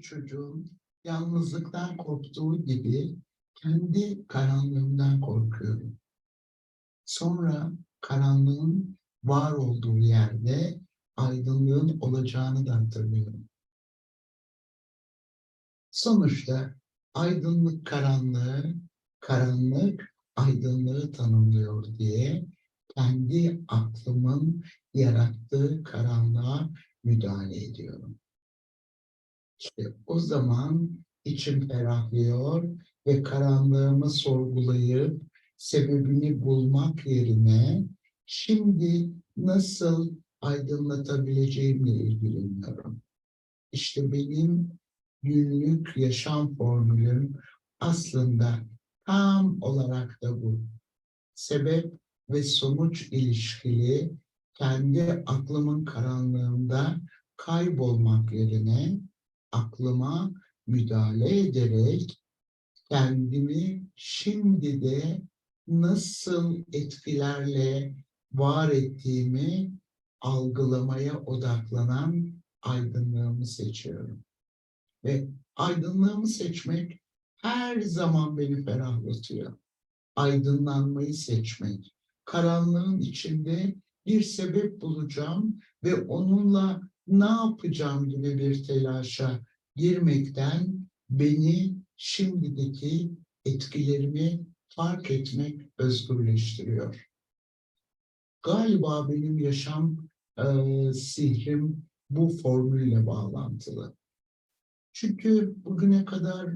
çocuğun yalnızlıktan korktuğu gibi kendi karanlığımdan korkuyorum. Sonra karanlığın var olduğu yerde aydınlığın olacağını da hatırlıyorum. Sonuçta aydınlık karanlığı, karanlık aydınlığı tanımlıyor diye kendi aklımın yarattığı karanlığa müdahale ediyorum. İşte o zaman içim ferahlıyor ve karanlığımı sorgulayıp sebebini bulmak yerine şimdi nasıl aydınlatabileceğimle ilgileniyorum. İşte benim günlük yaşam formülüm aslında tam olarak da bu. Sebep ve sonuç ilişkili kendi aklımın karanlığında kaybolmak yerine aklıma müdahale ederek kendimi şimdi de nasıl etkilerle var ettiğimi algılamaya odaklanan aydınlığımı seçiyorum. Ve aydınlığımı seçmek her zaman beni ferahlatıyor. Aydınlanmayı seçmek. Karanlığın içinde bir sebep bulacağım ve onunla ne yapacağım gibi bir telaşa girmekten beni şimdideki etkilerimi fark etmek özgürleştiriyor. Galiba benim yaşam eee, sihrim bu formülle bağlantılı. Çünkü bugüne kadar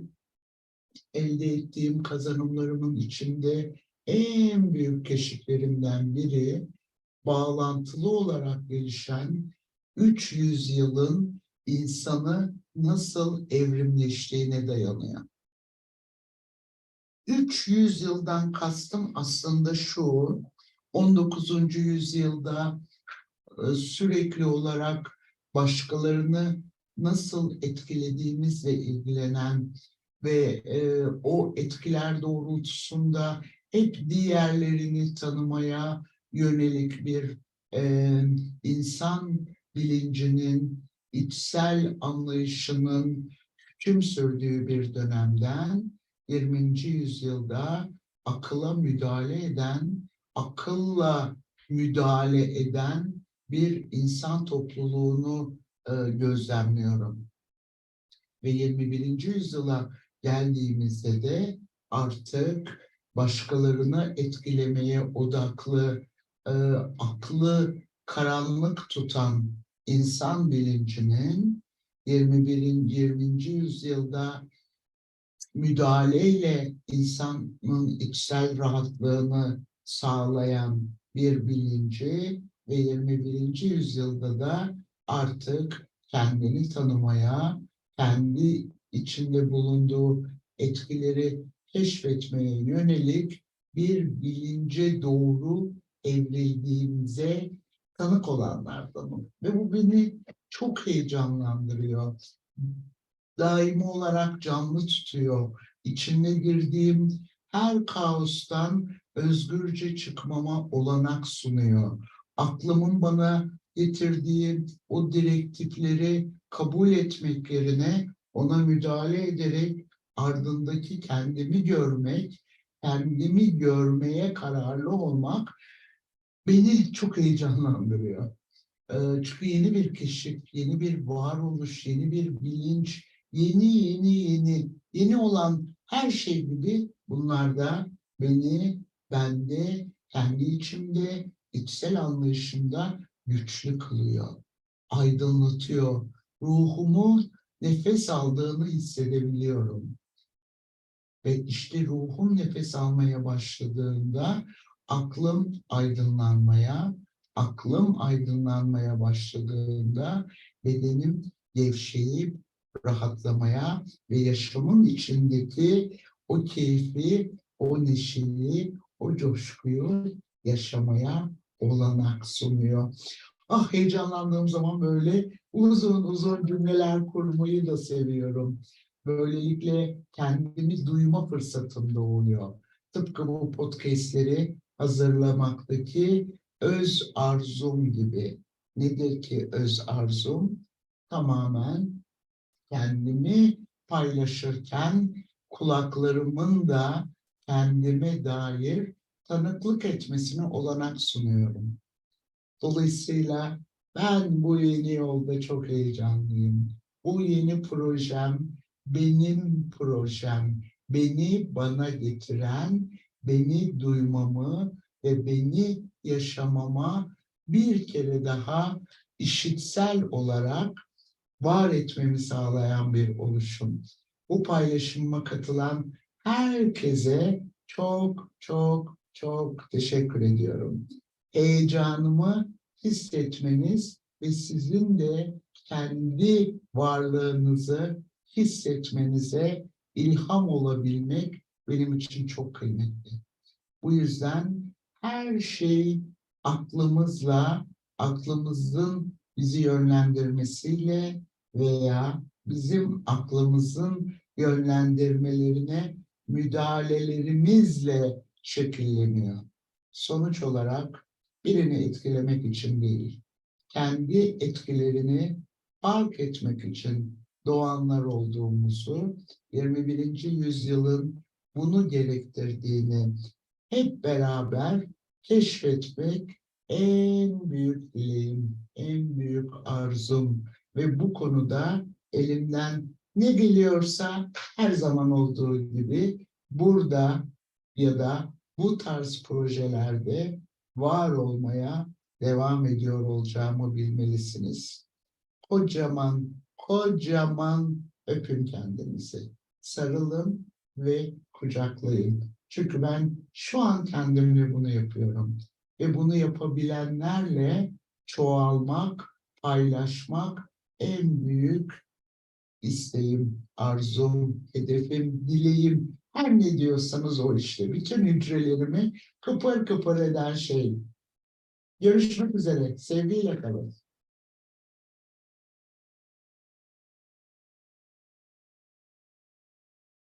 elde ettiğim kazanımlarımın içinde en büyük keşiflerimden biri bağlantılı olarak gelişen 300 yılın insanı nasıl evrimleştiğine dayanıyor. 300 yıldan kastım aslında şu, 19. yüzyılda e, sürekli olarak başkalarını nasıl etkilediğimizle ilgilenen ve e, o etkiler doğrultusunda hep diğerlerini tanımaya yönelik bir e, insan bilincinin, içsel anlayışının hüküm sürdüğü bir dönemden 20. yüzyılda akıla müdahale eden, akılla müdahale eden bir insan topluluğunu e, gözlemliyorum. Ve 21. yüzyıla geldiğimizde de artık başkalarını etkilemeye odaklı, e, aklı karanlık tutan insan bilincinin 21. 20. yüzyılda müdahaleyle insanın içsel rahatlığını sağlayan bir bilinci ve 21. yüzyılda da artık kendini tanımaya, kendi içinde bulunduğu etkileri keşfetmeye yönelik bir bilince doğru evrildiğimize tanık olanlardanım. Ve bu beni çok heyecanlandırıyor. Daimi olarak canlı tutuyor. İçine girdiğim her kaostan özgürce çıkmama olanak sunuyor. Aklımın bana getirdiği o direktifleri kabul etmek yerine ona müdahale ederek ardındaki kendimi görmek, kendimi görmeye kararlı olmak beni çok heyecanlandırıyor. Ee, Çünkü yeni bir keşif, yeni bir varoluş, yeni bir bilinç, yeni yeni yeni, yeni olan her şey gibi bunlar da beni, bende, kendi içimde, içsel anlayışımda güçlü kılıyor, aydınlatıyor. Ruhumu nefes aldığını hissedebiliyorum. Ve işte ruhum nefes almaya başladığında aklım aydınlanmaya, aklım aydınlanmaya başladığında bedenim gevşeyip rahatlamaya ve yaşamın içindeki o keyfi, o neşeyi, o coşkuyu yaşamaya olanak sunuyor. Ah heyecanlandığım zaman böyle uzun uzun cümleler kurmayı da seviyorum. Böylelikle kendimi duyma fırsatım doğuyor. Tıpkı bu podcastleri hazırlamaktaki öz arzum gibi. Nedir ki öz arzum? Tamamen kendimi paylaşırken kulaklarımın da kendime dair tanıklık etmesine olanak sunuyorum. Dolayısıyla ben bu yeni yolda çok heyecanlıyım. Bu yeni projem benim projem. Beni bana getiren, beni duymamı ve beni yaşamama bir kere daha işitsel olarak var etmemi sağlayan bir oluşum. Bu paylaşıma katılan herkese çok çok çok teşekkür ediyorum. Heyecanımı hissetmeniz ve sizin de kendi varlığınızı hissetmenize ilham olabilmek benim için çok kıymetli. Bu yüzden her şey aklımızla, aklımızın bizi yönlendirmesiyle veya bizim aklımızın yönlendirmelerine müdahalelerimizle şekilleniyor. Sonuç olarak birini etkilemek için değil, kendi etkilerini fark etmek için doğanlar olduğumuzu, 21. yüzyılın bunu gerektirdiğini hep beraber keşfetmek en büyük dileğim, en büyük arzum ve bu konuda elimden ne geliyorsa her zaman olduğu gibi burada ya da bu tarz projelerde var olmaya devam ediyor olacağımı bilmelisiniz. Kocaman, kocaman öpün kendinizi. Sarılın ve kucaklayın. Çünkü ben şu an kendimle bunu yapıyorum. Ve bunu yapabilenlerle çoğalmak, paylaşmak en büyük isteğim, arzum, hedefim, dileğim. Her ne diyorsanız o işte. Bütün hücrelerimi kıpır kıpır eden şey. Görüşmek üzere. Sevgiyle kalın.